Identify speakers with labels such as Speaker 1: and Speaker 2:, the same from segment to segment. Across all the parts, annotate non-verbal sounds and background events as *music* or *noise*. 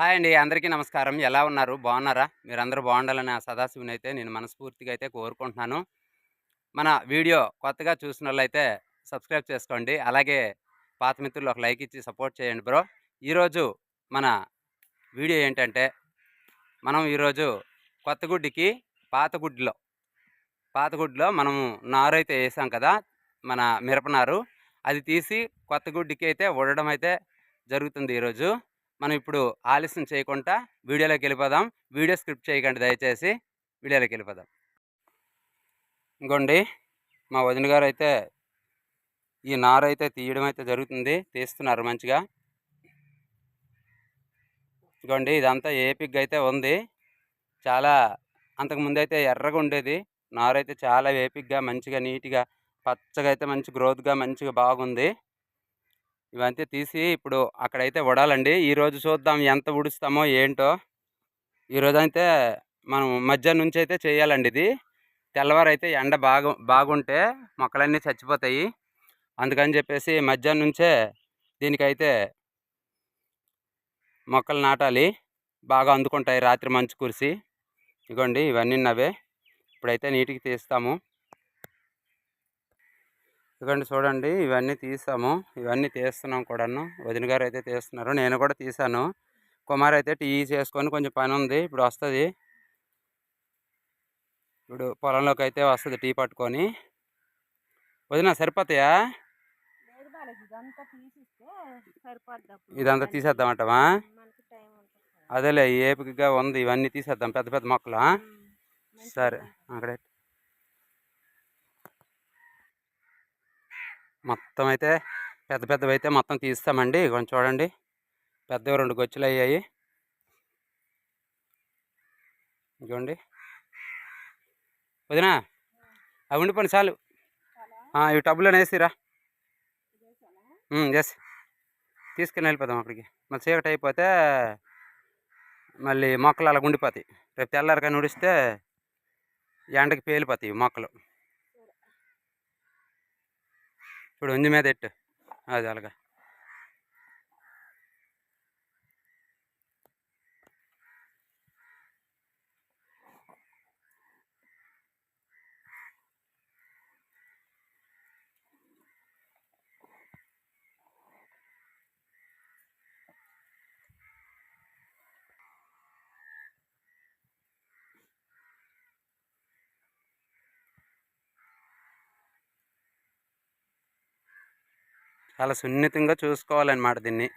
Speaker 1: Hi అండి. అందరికీ నమస్కారం. ఎలా ఉన్నారు? బాగున్నారా మీరందరూ బాగుండాలని ఆ సదాశివుని అయితే నేను మనస్ఫూర్తిగా అయితే కోరుకుంటున్నాను. మన వీడియో కొత్తగా చూసిన వాళ్ళైతే సబ్స్క్రైబ్ చేసుకోండి. అలాగే పాత మిత్రులు ఒక లైక్ ఇచ్చి సపోర్ట్ చేయండి బ్రో. ఈరోజు మన వీడియో ఏంటంటే మనం ఈరోజు కొత్త గుడ్డికి పాత పాత గుడ్లో మనము నారు అయితే వేసాం కదా మన మిరపనారు అది తీసి కొత్త గుడ్డికి అయితే ఉండడం అయితే జరుగుతుంది ఈరోజు. మనం ఇప్పుడు ఆలస్యం చేయకుండా వీడియోలోకి వెళ్ళిపోదాం. వీడియో స్క్రిప్ట్ చేయకండి దయచేసి. వీడియోలోకి వెళ్ళిపోదాం. ఇంకోండి మా వదిన గారు అయితే ఈ నారు అయితే తీయడం అయితే జరుగుతుంది. తీస్తున్నారు మంచిగా. ఇదిగోండి ఇదంతా ఏపిగ్గా అయితే ఉంది. చాలా అంతకుముందు అయితే ఎర్రగా ఉండేది. నారు అయితే చాలా ఏపిగ్గా మంచిగా నీట్గా పచ్చగా అయితే మంచి గ్రోత్గా మంచిగా బాగుంది. ఇవంతా తీసి ఇప్పుడు అక్కడైతే వడాలండి. ఈరోజు చూద్దాం ఎంత ఉడుస్తామో ఏంటో. ఈరోజు అయితే మనం మధ్యాహ్నం నుంచి అయితే చేయాలండి ఇది. తెల్లవారు అయితే ఎండ బాగా బాగుంటే మొక్కలన్నీ చచ్చిపోతాయి. అందుకని చెప్పేసి మధ్యాహ్నం నుంచే దీనికైతే మొక్కలు నాటాలి. బాగా అందుకుంటాయి రాత్రి మంచు కురిసి. ఇగోండి ఇవన్నీ నవే. ఇప్పుడైతే నీటికి తీస్తాము. ఇదిగోండి చూడండి ఇవన్నీ తీసాము. ఇవన్నీ తీస్తున్నాం కూడాను. వదిన గారు అయితే తీస్తున్నారు. నేను కూడా తీసాను. కుమార్ అయితే టీ చేసుకొని కొంచెం పని ఉంది. ఇప్పుడు వస్తుంది. ఇప్పుడు పొలంలోకి అయితే వస్తుంది టీ పట్టుకొని. వదిన సరిపోతాయా?
Speaker 2: ఇదంతా కదా.
Speaker 1: అదేలే ఏపికగా ఉంది. ఇవన్నీ తీసేద్దాం. పెద్ద పెద్ద మొక్కలు? సరే. అక్కడే మొత్తం అయితే పెద్ద పెద్దవి అయితే మొత్తం తీస్తామండి. కొంచెం చూడండి. పెద్దవి రెండు గొచ్చులు అయ్యాయి ఇదిగోండి వదినా అవి ఉండిపోండి చాలు. ఇవి టబ్బులో వేసిరా. ఎస్. తీసుకుని వెళ్ళిపోదాం అక్కడికి మళ్ళీ చీకటి అయిపోతే మళ్ళీ మొక్కలు అలా ఉండిపోతాయి. రేపు తెల్లారిగా ఉడిస్తే ఎండకి పేలిపోతాయి మొక్కలు. ఇప్పుడు ఉంది మీద ఎట్టు? అది అలాగా. చాలా సున్నితంగా చూసుకోవాలన్నమాట దీన్ని.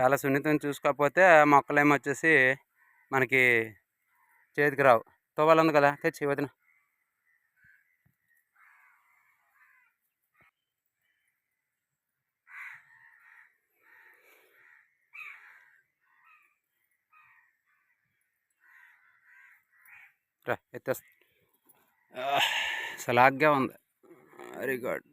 Speaker 1: చాలా సున్నితంగా చూసుకోకపోతే మొక్కలేమో వచ్చేసి మనకి చేతికి రావు. తువ్వాలు ఉంది కదా తెచ్చి వదిన. రా ఎత్తేస్తా. సలాగ్గా ఉంది. వెరీ గుడ్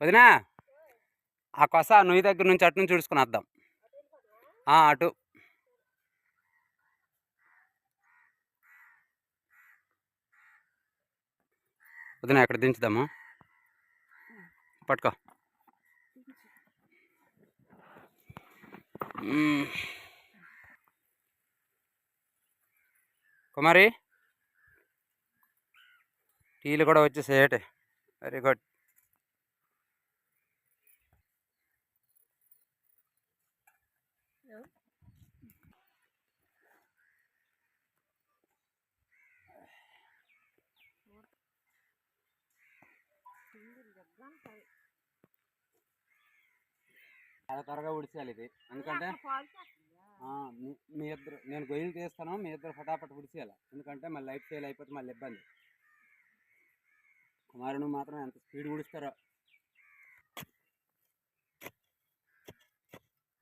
Speaker 1: వదినా ఆ కొస నుయ్యి దగ్గర నుంచి అటు నుంచి చూసుకుని వద్దాం. అటు. వదినా ఎక్కడ దించుదాము. పట్టుకో. కుమారి టీలు కూడా వచ్చేసేయటే. వెరీ గుడ్ చాలా త్వరగా ఉడిచేయాలి ఇది. ఎందుకంటే మీ- ఇద్దరు నేను గొయ్యలు తీస్తాను మీ ఇద్దరు ఫటాఫట్ ఉడిచేయాలి ఎందుకంటే మళ్ళీ లైఫ్ ఫెయిల్ అయిపోతే మళ్ళీ ఇబ్బంది. కుమారు నువ్వు మాత్రం ఎంత స్పీడ్ ఉడిస్తారో.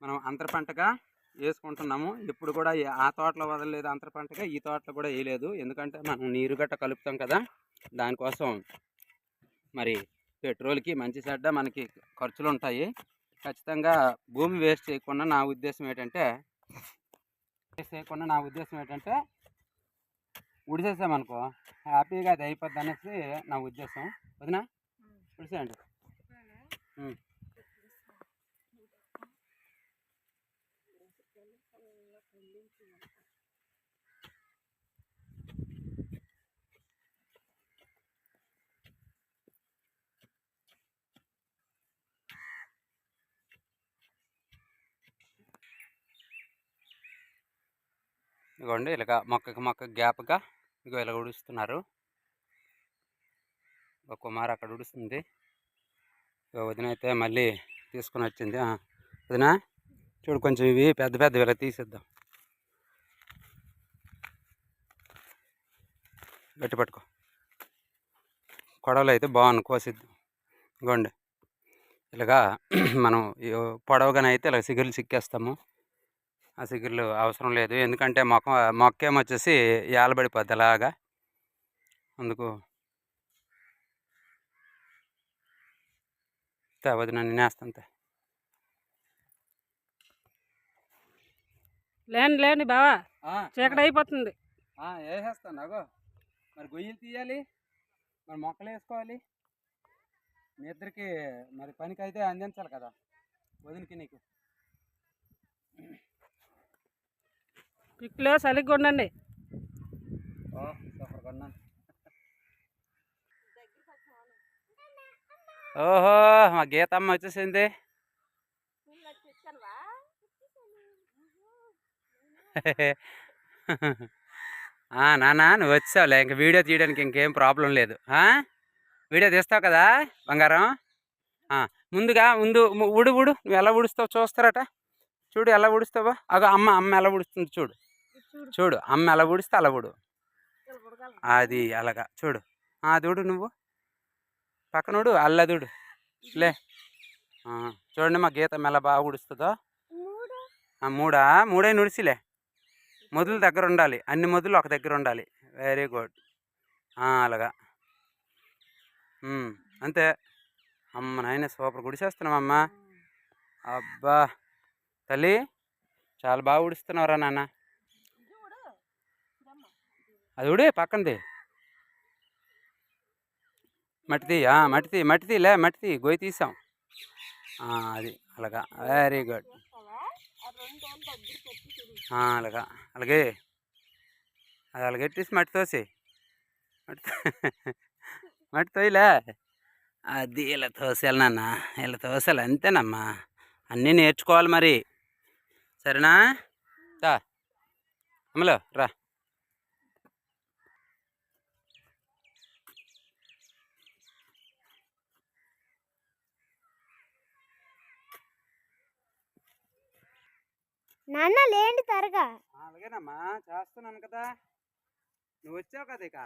Speaker 1: మనం అంతర పంటగా వేసుకుంటున్నాము. ఇప్పుడు కూడా ఆ తోటలో వదలలేదు అంతర పంటగా ఈ తోటలో కూడా వేయలేదు. ఎందుకంటే మనం నీరు గట్ట కలుపుతాం కదా దానికోసం. మరి పెట్రోల్కి మంచి చెడ్డ మనకి ఖర్చులు ఉంటాయి ఖచ్చితంగా భూమి వేస్ట్ చేయకుండా నా ఉద్దేశం ఏంటంటే వేస్ట్ చేయకుండా నా ఉద్దేశం ఏంటంటే ఉడిసేసామనుకో హ్యాపీగా అది అయిపోద్ది అనేసి నా ఉద్దేశం. వదినా? ఉడిసేయండి. ఇదిగోండి ఇలాగ మొక్కకి మొక్క గ్యాప్గా ఇగో ఇలా ఉడుస్తున్నారు ఒక కుమార్ అక్కడ ఉడుస్తుంది ఇగో వదిన అయితే మళ్ళీ తీసుకొని వచ్చింది. వదిన చూడు కొంచెం ఇవి పెద్ద పెద్ద ఇలా తీసేద్దాం. గట్టి పట్టుకో. కొడవలు అయితే బాగుంది కోసిద్దాం. ఇగోండి. ఇలాగా మనం ఈ అయితే ఇలా సిగురులు సిక్కేస్తాము ఆ సిగురులు అవసరం లేదు. ఎందుకంటే మొక్క మొక్క ఏమొచ్చేసి ఏలబడిపోద్ది అలాగా. అందుకు తే వదిన నేనేస్తాంతే
Speaker 2: లేండి లేండి బావా. చీకటి అయిపోతుంది.
Speaker 1: వేసేస్తాను అగో. మరి గొయ్యలు తీయాలి మరి మొక్కలు వేసుకోవాలి. మీ ఇద్దరికి మరి పనికి అయితే అందించాలి కదా వదినకి నీకు.
Speaker 2: పిక్లో సరిగ్గా ఉండండి.
Speaker 1: ఓహో మా గీతమ్మ వచ్చేసింది. ఆ, నువ్వు వచ్చావులే. ఇంక వీడియో తీయడానికి ఇంకేం ప్రాబ్లం లేదు. వీడియో తీస్తావు కదా బంగారం? ముందుగా ముందు ఉడు ఉడు నువ్వు ఎలా ఉడుస్తావు చూస్తారట? చూడు ఎలా ఉడుస్తావా అగో అమ్మ అమ్మ ఎలా ఉడుస్తుంది చూడు. చూడు. అమ్మ ఎలా ఉడిస్తే అలా ఉడు అది అలాగా చూడు. ఆ దూడు నువ్వు. పక్కనోడు అల్లదుడు లే. చూడండి మా గీత ఎలా బాగా ఉడుస్తుందో ఆ, మూడా? మూడే నుడిసిలే. మొదలు దగ్గర ఉండాలి. అన్ని మొదలు ఒక దగ్గర ఉండాలి. వెరీ గుడ్ అలాగా. అంతే. అమ్మ నాయన సూపర్ గుడిసేస్తున్నామమ్మా అబ్బా. తల్లి చాలా బాగా ఉడుస్తున్నావురా నాన్న. అది ఉడే పక్కనది. మట్టిది ఆ, మట్టిది మట్టిది లే మట్టిది గొయ్యి తీసాం. అది అలాగా వెరీ గుడ్. అలాగా అలాగే. అది అలాగే తీసి మట్టి తోసి మట్టి తో- *laughs* మట్టి తోయలే. అది ఇలా తోసేయాలి నాన్న ఇలా తోసేయాలి అంతేనమ్మా. అన్నీ నేర్చుకోవాలి మరి. సరేనా? తా అమ్మలో రా.
Speaker 3: నాన్న లేండి త్వరగా.
Speaker 1: అలాగేనమ్మా చేస్తున్నాను కదా. నువ్వు వచ్చావు కదా ఇక?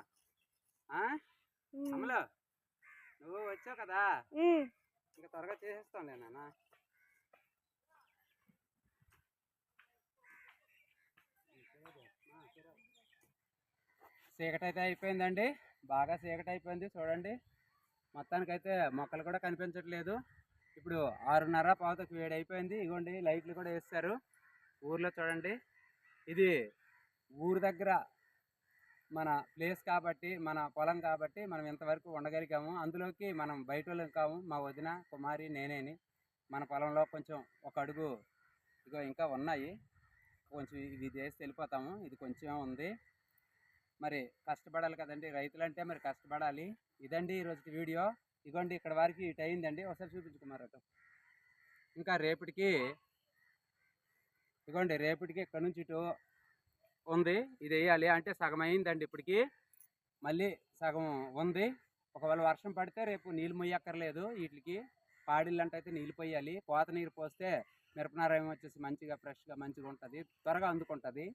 Speaker 1: అమ్మలో నువ్వు వచ్చావు కదా. ఇంకా త్వరగా చేసేస్తానులే నాన్న. చీకటి అయితే అయిపోయిందండి. బాగా చీకటి అయిపోయింది చూడండి. మొత్తానికైతే మొక్కలు కూడా కనిపించట్లేదు. ఇప్పుడు ఆరున్నర పావుతకు వేడి అయిపోయింది ఇగోండి లైట్లు కూడా వేస్తారు ఊర్లో చూడండి. ఇది ఊరు దగ్గర మన ప్లేస్ కాబట్టి మన పొలం కాబట్టి మనం ఇంతవరకు ఉండగలిగాము. అందులోకి మనం బయట వాళ్ళం కాము. మా వదిన కుమారి నేనేని. మన పొలంలో కొంచెం ఒక అడుగు ఇగో ఇంకా ఉన్నాయి. కొంచెం ఇది చేసి వెళ్ళిపోతాము. ఇది కొంచెం ఉంది. మరి కష్టపడాలి కదండి. రైతులంటే మరి కష్టపడాలి. ఇదండి ఈరోజు వీడియో. ఇగోండి ఇక్కడ వారికి ఇటు అయిందండి ఒకసారి చూపించుకున్నారు ఇంకా రేపటికి ఇదిగోండి రేపటికి ఇక్కడ నుంచి ఇటు ఉంది ఇది వేయాలి. అంటే సగం అయిందండి ఇప్పటికి. మళ్ళీ సగం ఉంది. ఒకవేళ వర్షం పడితే రేపు నీళ్ళు మొయ్యక్కర్లేదు వీటికి. పాడిళ్ళంటే అయితే నీళ్ళు పోయాలి. కోత నీరు పోస్తే మిరపనారాయం వచ్చేసి మంచిగా ఫ్రెష్గా మంచిగా ఉంటుంది. త్వరగా అందుకుంటుంది.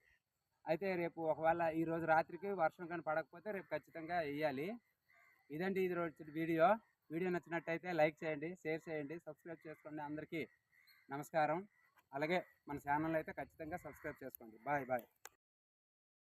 Speaker 1: అయితే రేపు ఒకవేళ ఈరోజు రాత్రికి వర్షం కానీ పడకపోతే రేపు ఖచ్చితంగా వేయాలి. ఇదండి ఇది రోజు వీడియో. వీడియో నచ్చినట్టయితే లైక్ చేయండి షేర్ చేయండి సబ్స్క్రైబ్ చేసుకోండి అందరికీ. నమస్కారం. అలాగే మన ఛానల్ అయితే ఖచ్చితంగా సబ్స్క్రైబ్ చేసుకోండి. Bye bye.